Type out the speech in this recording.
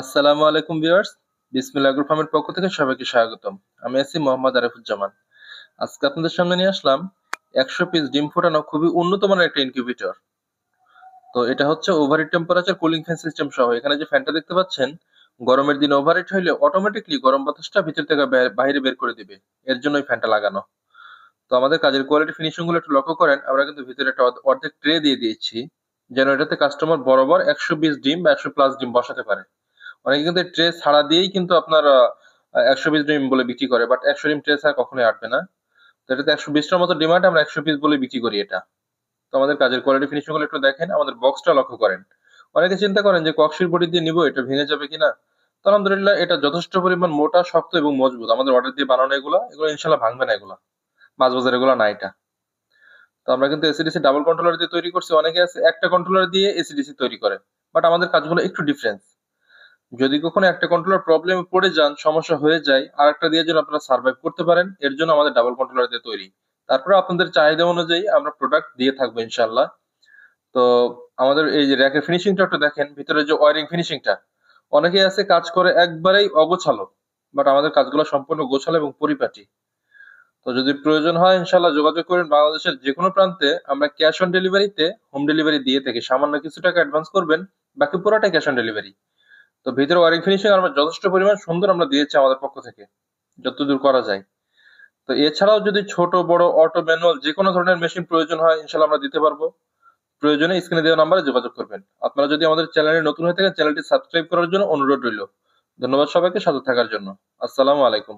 আসসালামু আলাইকুম ভিউয়ার্স, বিসমিল্লাহ আগ্রো ফার্মের পক্ষ থেকে সবাইকে স্বাগতম। আমি আছি মোহাম্মদ আরিফুজ্জামান। আজকে আপনাদের সামনে নিয়ে আসলাম একশো পিস ডিম ফোটানো খুবই উন্নত মানের একটা ইনকিউবেটর তো এটা হচ্ছে overheat temperature cooling fan system সহ। এখানে যে ফ্যানটা দেখতে পাচ্ছেন, গরমের দিনে ওভারহিট হইলে অটোমেটিকলি গরম বাতাসটা ভিতর থেকে বাইরে বের করে দিবে। এর জন্য এই ফ্যানটা লাগানো। তো আমাদের কাজের কোয়ালিটি ফিনিশিংগুলো একটু লক্ষ্য করেন। আমরা কিন্তু ভিতরে একটা অর্ধেক ট্রে দিয়ে দিয়েছি, যেন এটাতে কাস্টমার বরাবর একশো বিশ ডিম বা একশো প্লাস ডিম বসাতে পারে। অনেকে কিন্তু ট্রে ছাড়া দিয়েই কিন্তু আপনার একশো বিশ ডিম বলে বিক্রি করে বাট একশো ডিম ট্রে ছাড়া কখনোই আটবে না। তো এটাতে একশো বিশটার মতো ডিমান্ড আমরা একশো পিস বলে বিক্রি করি এটা। তো আমাদের কাজের কোয়ালিটি ফিনিশিংগুলো একটু দেখেন, আমাদের বক্সটা লক্ষ্য করেন। অনেকে চিন্তা করেন যে কক্সির বডি দিয়ে নিবো, এটা ভেঙে যাবে কিনা? তো আলহামদুলিল্লাহ, এটা যথেষ্ট পরিমাণ মোটা, শক্ত এবং মজবুত। আমাদের অর্ডার দিয়ে বানানো এগুলো এগুলো ইনশাল্লাহ ভাঙবে না এগুলো। মাছ বাজার এগুলো না এটা। তো আমরা কিন্তু এসিডিসি ডাবল কন্ট্রোলার দিয়ে তৈরি করছি, অনেকে আছে, একটা কন্ট্রোলার দিয়ে এসিডিসি তৈরি করে। বাট আমাদের কাজগুলো একটু ডিফারেন্স যদি কখনো একটা কন্ট্রোলার প্রবলেমে পড়ে যান, সমস্যা হয়ে যায় আর একটা দিয়ে যেন আপনারা সার্ভাইভ করতে পারেন, এর জন্য আমাদের ডাবল কন্ট্রোলার দিয়ে তৈরি। তারপরে আপনাদের চাহিদা অনুযায়ী আমরা প্রোডাক্ট দিয়ে থাকব ইনশাল্লাহ তো আমাদের এই যে র্যাকের ফিনিশিংটা একটু দেখেন, ভিতরে যে ওয়ারিং ফিনিশিংটা অনেকেই আছে কাজ করে একবারেই অগোছালো বাট আমাদের কাজগুলো সম্পূর্ণ গোছালো এবং পরিপাটি। তো যদি প্রয়োজন হয় ইনশাল্লাহ যোগাযোগ করেন বাংলাদেশের যে কোনো প্রান্তে, আমরা ক্যাশ অন ডেলিভারিতে হোম ডেলিভারি দিয়ে থাকি। সামান্য কিছু টাকা অ্যাডভান্স করবেন, বাকি পুরোটাই ক্যাশ অন ডেলিভারি তো ভিতরে ওয়ারিং ফিনিশিং আমরা যথেষ্ট পরিমাণ সুন্দর আমরা দিয়েছি আমাদের পক্ষ থেকে, যতদূর করা যায়। তো এছাড়াও যদি ছোট, বড়, অটো, ম্যানুয়াল যে কোনো ধরনের মেশিন প্রয়োজন হয় ইনশাল্লাহ আমরা দিতে পারব। প্রয়োজনে স্ক্রিনে দেওয়া নাম্বারে যোগাযোগ করবেন। আপনারা যদি আমাদের চ্যানেলে নতুন হয়ে থাকেন, চ্যানেলটি সাবস্ক্রাইব করার জন্য অনুরোধ রইল। ধন্যবাদ সবাইকে সাথে থাকার জন্য। আসসালামু আলাইকুম।